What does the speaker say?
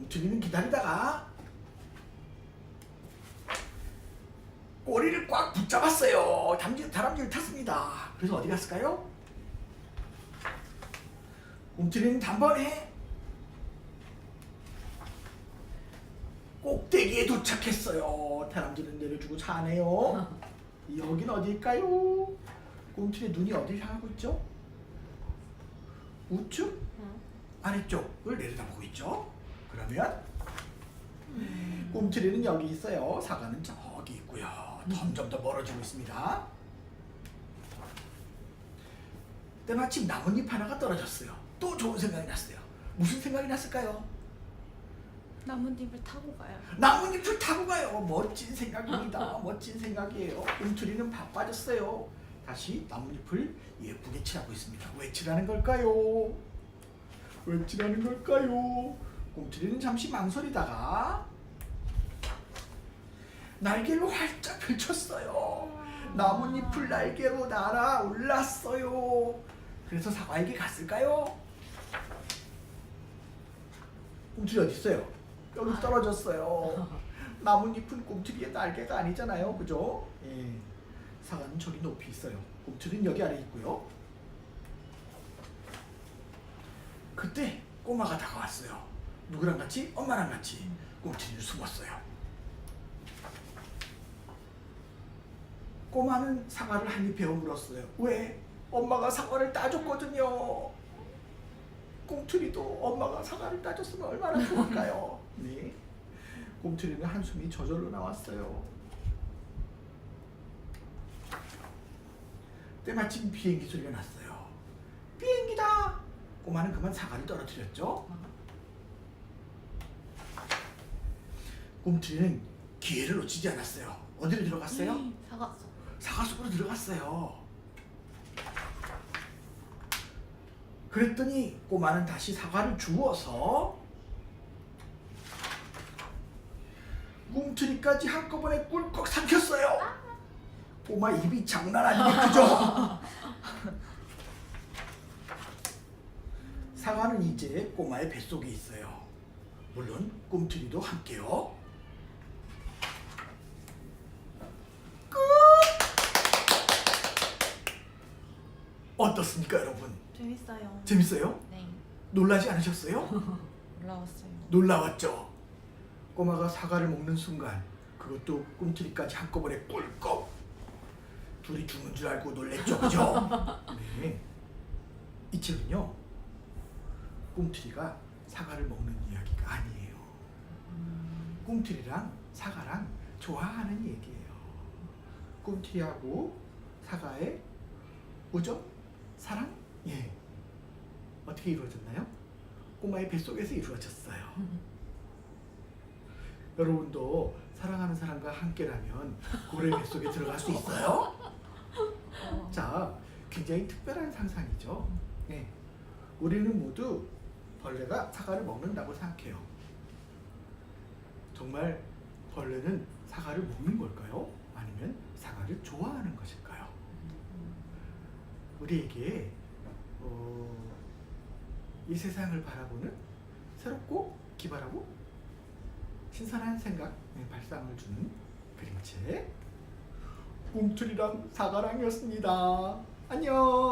꿈틀이는 기다리다가 꼬리를 꽉 붙잡았어요. 담지, 다람쥐를 탔습니다. 그래서 어디 갔을까요? 꿈틀이는 단번에 꼭대기에 도착했어요. 다람쥐는 내려주고 자네요. 여긴 어딜까요? 꿈틀이 눈이 어딜 향하고 있죠? 우측? 아래쪽을 내려다보고 있죠. 그러면 꿈틀이는 여기 있어요. 사과는 저기 있고요. 점점 더 멀어지고 있습니다. 때마침 나뭇잎 하나가 떨어졌어요. 또 좋은 생각이 났어요. 무슨 생각이 났을까요? 나뭇잎을 타고 가요. 나뭇잎을 타고 가요. 멋진 생각입니다. 멋진 생각이에요. 꿈틀이는 바빠졌어요. 다시 나뭇잎을 예쁘게 칠하고 있습니다. 왜 칠하는 걸까요? 왜 칠하는 걸까요? 꿈틀이는 잠시 망설이다가 날개를 활짝 펼쳤어요. 나뭇잎을 날개로 날아 올랐어요. 그래서 사과에게 갔을까요? 꿈틀이 어디 있어요? 여기 떨어졌어요. 나뭇잎은 꿈틀이의 날개가 아니잖아요, 그죠? 예. 사과는 저기 높이 있어요. 꿈틀이는 여기 아래 있고요. 그때 꼬마가 다가왔어요. 누구랑 같이? 엄마랑 같이. 꿈틀이는 숨었어요. 꼬마는 사과를 한입 베어 물었어요. 왜? 엄마가 사과를 따줬거든요. 꿈틀이도 엄마가 사과를 따줬으면 얼마나 좋을까요? 네. 꿈틀이는 한숨이 저절로 나왔어요. 때마침 비행기 소리가 났어요. 비행기다! 꼬마는 그만 사과를 떨어뜨렸죠. 꿈틀이는 기회를 놓치지 않았어요. 어디로 들어갔어요? 사과. 사과 속으로 들어갔어요. 그랬더니 꼬마는 다시 사과를 주워서 꿈틀이까지 한꺼번에 꿀꺽 삼켰어요. 꼬마 입이 장난 아니게 크죠? 사과는 이제 꼬마의 뱃속에 있어요. 물론 꿈틀이도 함께요. 어떻습니까, 여러분? 재밌어요. 재밌어요? 네. 놀라지 않으셨어요? 올라왔어요. 놀라웠죠. 꼬마가 사과를 먹는 순간 그것도 꿈틀이까지 한꺼번에 꿀꺽 둘이 죽는 줄 알고 놀랬죠, 그죠? 네. 이 책은요 꿈틀이가 사과를 먹는 이야기가 아니에요. 꿈틀이랑 사과랑 좋아하는 얘기예요. 꿈틀이하고 사과의 우정, 사랑, 예 어떻게 이루어졌나요? 꼬마의 뱃속에서 이루어졌어요. 여러분도 사랑하는 사람과 함께라면 고래 뱃속에 들어갈 수 있어요? 자, 굉장히 특별한 상상이죠. 네. 우리는 모두 벌레가 사과를 먹는다고 생각해요. 정말 벌레는 사과를 먹는 걸까요? 아니면 사과를 좋아하는 것일까요? 우리에게 어, 이 세상을 바라보는 새롭고 기발하고 신선한 생각, 네, 발상을 주는 그림책 꿈틀이랑 사과랑이었습니다. 안녕.